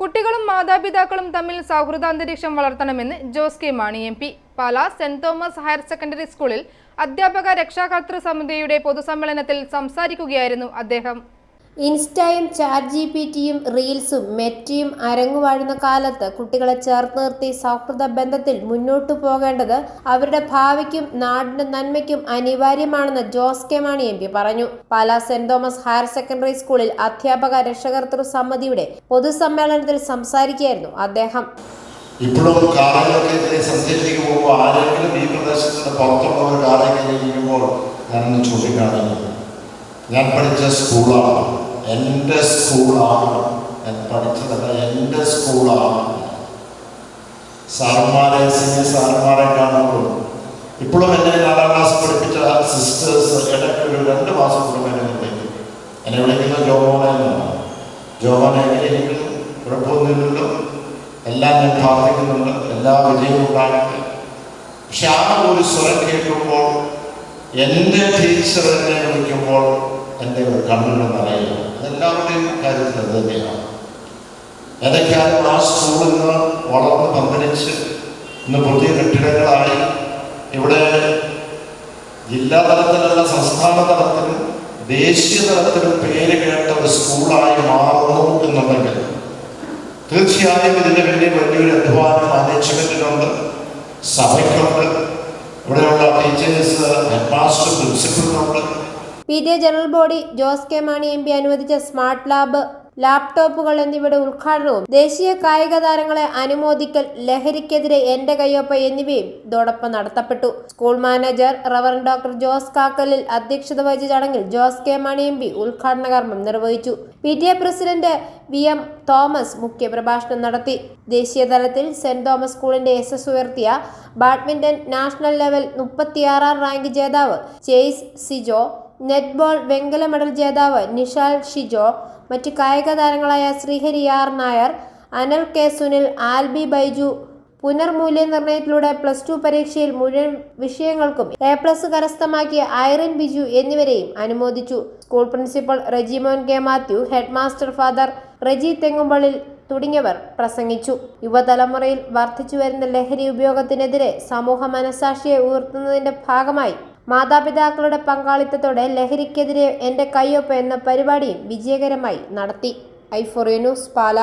കുട്ടികളും മാതാപിതാക്കളും തമ്മിൽ സൗഹൃദാന്തരീക്ഷം വളർത്തണമെന്ന് Jose K Mani M P. Pala saint Thomas higher secondary സ്കൂളിൽ അധ്യാപക രക്ഷാകർതൃ സമിതിയുടെ പൊതുസമ്മേളനത്തിൽ സംസാരിക്കുകയായിരുന്നു അദ്ദേഹം. ഇൻസ്റ്റയും ചാറ്റ് ജി പി ടിയും റീൽസും മെറ്റിയും അരങ്ങുവാഴുന്ന കാലത്ത് കുട്ടികളെ ചേർത്ത് നിർത്തി സൗഹൃദ ബന്ധത്തിൽ മുന്നോട്ടു പോകേണ്ടത് അവരുടെ ഭാവിക്കും നാടിന്റെ നന്മയ്ക്കും അനിവാര്യമാണെന്ന് Jose K Mani M P പറഞ്ഞു. Pala saint Thomas higher secondary സ്കൂളിൽ അധ്യാപക രക്ഷകർത്തൃ സമിതിയുടെ പൊതുസമ്മേളനത്തിൽ സംസാരിക്കുകയായിരുന്നു അദ്ദേഹം. ഇപ്പോഴും ഞാൻ പഠിച്ച സ്കൂളാണ്. എന്റെ സ്കൂളാണ് ഞാൻ പഠിച്ചതല്ല എന്റെ സ്കൂളാണ്. സാറന്മാരെ സീനിയർ സാറന്മാരെ കാണുമ്പോൾ ഇപ്പോഴും എന്നെ നാലാം ക്ലാസ് പഠിപ്പിച്ച സിസ്റ്റേഴ്സ് ഇടയ്ക്ക് ഒരു രണ്ട് മാസം കൂടുമ്പോൾ എന്നെ വിളിക്കും എന്നെ വിളിക്കുന്നത് ജോമോനെ എന്നാണ്. ജോമോനെ എങ്ങനെയെങ്കിലും കുഴപ്പമൊന്നുമില്ലല്ലോ. എല്ലാം ഞാൻ പ്രാർത്ഥിക്കുന്നുണ്ട് എല്ലാ വിജയവും ഉണ്ടാകട്ടെ. പക്ഷെ ആ ഒരു സ്വരം കേൾക്കുമ്പോൾ എന്റെ ടീച്ചർ എന്നെ വിളിക്കുമ്പോൾ എന്റെ കണ്ണുകൾ നിറയുക അതെല്ലാവരുടെയും കാര്യത്തിൽ അത് തന്നെയാണ് ഏതൊക്കെയാലും ആ സ്കൂളിൽ നിന്ന് വളർന്ന് പന്തലിച്ച് ഇന്ന് പുതിയ കെട്ടിടങ്ങളായി ഇവിടെ ജില്ലാ തലത്തിലുള്ള സംസ്ഥാന തലത്തിലും ദേശീയ തലത്തിലും പേര് കേട്ട ഒരു സ്കൂളായി മാറുന്നു എന്നുണ്ടെങ്കിൽ തീർച്ചയായും ഇതിന് വലിയ വലിയൊരു അധ്വാനം മാനേജ്മെന്റിനുണ്ട് സഭയ്ക്കുണ്ട്. ഇവിടെയുള്ള teachers head master പ്രിൻസിപ്പലിനുണ്ട് P T A general body Jose K Mani M P അനുവദിച്ച സ്മാർട്ട് ലാബ് ലാപ്ടോപ്പുകൾ എന്നിവയുടെ ഉദ്ഘാടനവും ദേശീയ കായിക താരങ്ങളെ അനുമോദിക്കൽ ലഹരിക്കെതിരെ എന്റെ കയ്യൊപ്പ എന്നിവയും ഇതോടൊപ്പം നടത്തപ്പെട്ടു. School manager reverend doctor Jose Kakkalil അധ്യക്ഷത വഹിച്ച ചടങ്ങിൽ Jose K Mani M P ഉദ്ഘാടന കർമ്മം നിർവഹിച്ചു. P T A president V M Thomas മുഖ്യപ്രഭാഷണം നടത്തി. ദേശീയ തലത്തിൽ സെന്റ് തോമസ് സ്കൂളിന്റെ എസ് ഉയർത്തിയ ബാഡ്മിന്റൺ നാഷണൽ ലെവൽ മുപ്പത്തിയാറാം റാങ്ക് ജേതാവ് ചേസ് സിജോ നെറ്റ്ബോൾ വെങ്കല മെഡൽ ജേതാവ് നിഷാൽ ഷിജോ മറ്റ് കായിക താരങ്ങളായ ശ്രീഹരി ആർ നായർ അനൽ കെ സുനിൽ ആൽബി ബൈജു. പുനർമൂല്യനിർണയത്തിലൂടെ പ്ലസ് ടു പരീക്ഷയിൽ മുഴുവൻ വിഷയങ്ങൾക്കും എ പ്ലസ് കരസ്ഥമാക്കിയ ഐറിൻ ബിജു എന്നിവരെയും അനുമോദിച്ചു. School principal Regimon K Mathew head master father Reji Thengumpallil തുടങ്ങിയവർ പ്രസംഗിച്ചു. യുവതലമുറയിൽ വർദ്ധിച്ചു വരുന്ന ലഹരി ഉപയോഗത്തിനെതിരെ സമൂഹ മനസാക്ഷിയെ ഉയർത്തുന്നതിന്റെ ഭാഗമായി മാതാപിതാക്കളുടെ പങ്കാളിത്തത്തോടെ ലഹരിക്കെതിരെ എന്റെ കയ്യൊപ്പ് എന്ന പരിപാടിയും വിജയകരമായി നടത്തി. ഐഫോറിയ ന്യൂസ് പാല.